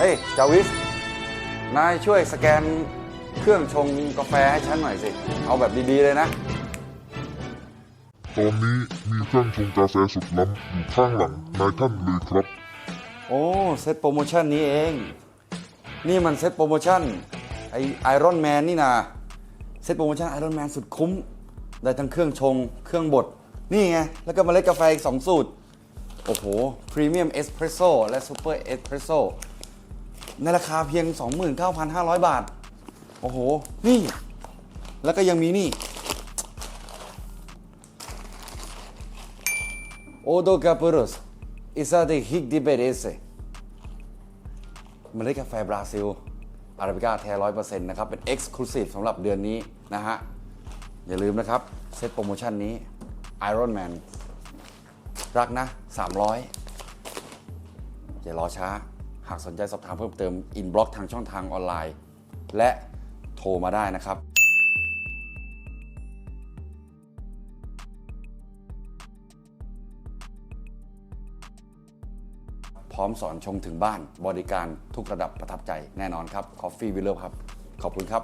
ฮ้ยจาวิส นายช่วยสแกนเครื่องชงกาแฟให้ฉันหน่อยสิ เอาแบบดี ๆ เลยนะ ตอนนี้มีเครื่องชงกาแฟสุดล้ำอยู่ข้างหลังนายท่านเลยครับ โอ้เซตโปรโมชั่นนี้เอง นี่มันเซตโปรโมชั่นไอไอรอนแมนนี่นะเซตโปรโมชั่นไอรอนแมนสุดคุ้ม ได้ทั้งเครื่องชง เครื่องบด นี่ไง แล้วก็เมล็ดกาแฟอีก2สูตร โอ้โห พรีเมียมเอสเพรสโซ่และซูเปอร์เอสเพรสโซ่ ในราคาเพียง 29,500 บาท โอ้โห นี่ แล้วก็ยังมีนี่ Odo Capuros Isa de Hig de Berese เมล็ดกาแฟบราซิล อาราบิก้าแท้ร้อยเปอร์เซ็นต์นะครับ เป็น Exclusive สำหรับเดือนนี้นะฮะ อย่าลืมนะครับ เซตโปรโมชั่นนี้ Iron Man รักนะ 300 อย่ารอช้า หากสนใจสอบถามเพิ่มเติมอินบล็อกทางช่องทางออนไลน์ และโทรมาได้นะครับพร้อมสอนชงถึงบ้านบริการทุกระดับประทับใจแน่นอนครับ Coffee w i l l e r ครับ ขอบคุณครับ